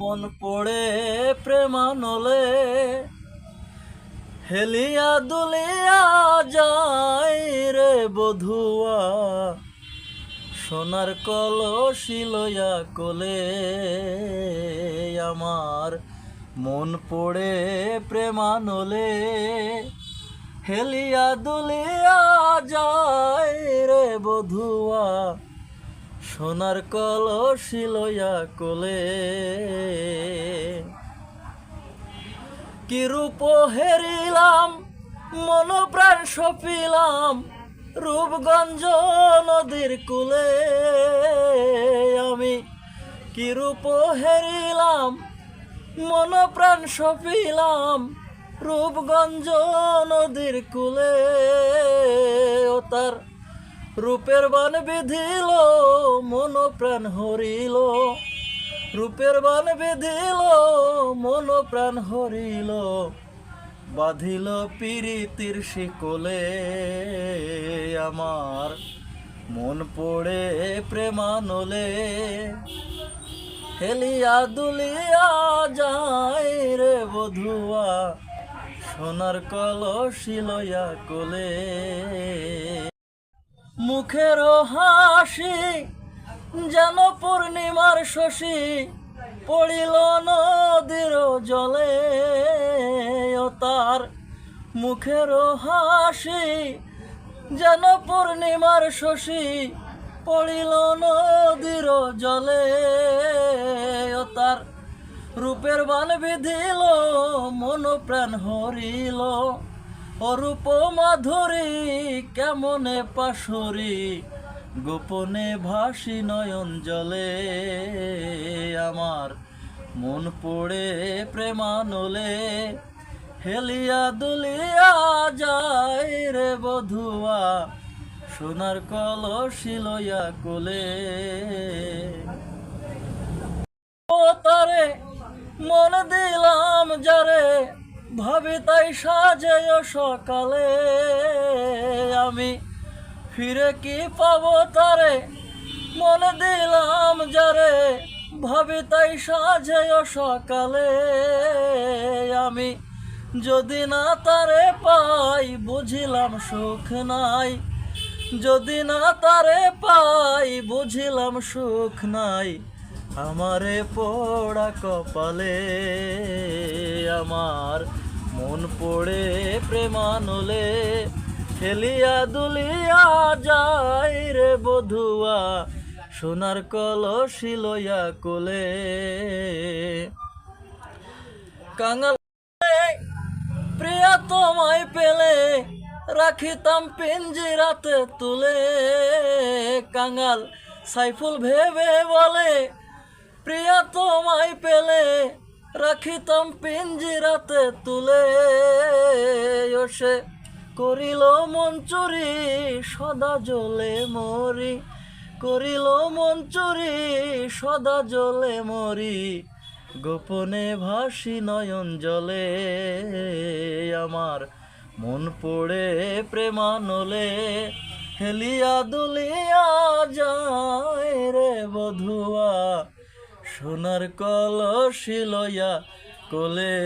মন পড়ে প্রেমানলে, হেলিয়া দুলিয়া যায় রে বধুয়া। সোনার কলসি লইয়া কোলে আমার মন পড়ে প্রেমানলে, হেলিয়া দুলিয়া যায় রে বধুয়া। সোনার কলসি লইয়া কোলে। কি রূপ হেরিলাম মন প্রাণ সপিলাম রূপগঞ্জ নদীর কুলে। আমি কি রূপ হেরিলাম মন প্রাণ সপিলাম রূপগঞ্জ নদীর কুলে। ও তার রূপের বান বিধিল, মন প্রাণ হরিল। রূপের বান বিধিল, মন প্রাণ হরিল। বাঁধিল পিরিতির শিকলে আমার মন পড়ে প্রেমানলে। হেলিয়া দুলিয়া যায় রে বধুয়া, সোনার কলসি লইয়া কোলে। মুখের হাসি যেন পূর্ণিমার শশী পড়িল নদীর জলে। তার মুখের হাসি যেন পূর্ণিমার শশী পড়িল নদীর জলে। তার রূপের বান বিধিল, মন প্রাণ হরিল। অরূপ মাধুরী কেমনে পাশরি? গোপনে ভাসি নয়ন জলে আমার মন পড়ে প্রেমানলে। হেলিয়া দুলিয়া যায় রে বধুয়া, সোনার কলসি লইয়া কোলে। ও তারে মন দিলাম যারে ভাবি তাই সাজে সকালে। আমি ফিরে কি পাবো তারে? মন দিলাম যারে। ভাবি তাই সাজে সকালে। আমি যদি না তারে পাই, বুঝিলাম সুখ নাই। যদি না তারে পাই, বুঝিলাম সুখ নাই। আমারে পোড়া কপালে আমার মন পড়ে প্রেমানলে খেলিয়া দুলিয়া যায় রে বধুয়া, সোনার কলসি লইয়া কোলে। কাঙাল প্রিয়া তোমায় পেলে, রাখিতাম পিঞ্জিরাতে তুলে। কাঙাল সাইফুল ভেবে বলে, প্রিয়া তোমায় পেলে রাখিতাম পিঞ্জিরাতে তুলে সে করিল মন চুরি, সদা জলে মরি। করিল মন চুরি, সদা জলে মরি। গোপনে ভাসি নয়ন জলে, আমার মন পড়ে প্রেমানলে। হেলিয়া দুলিয়া যায় রে বধুয়া সোনার কলসি লয়া কোলে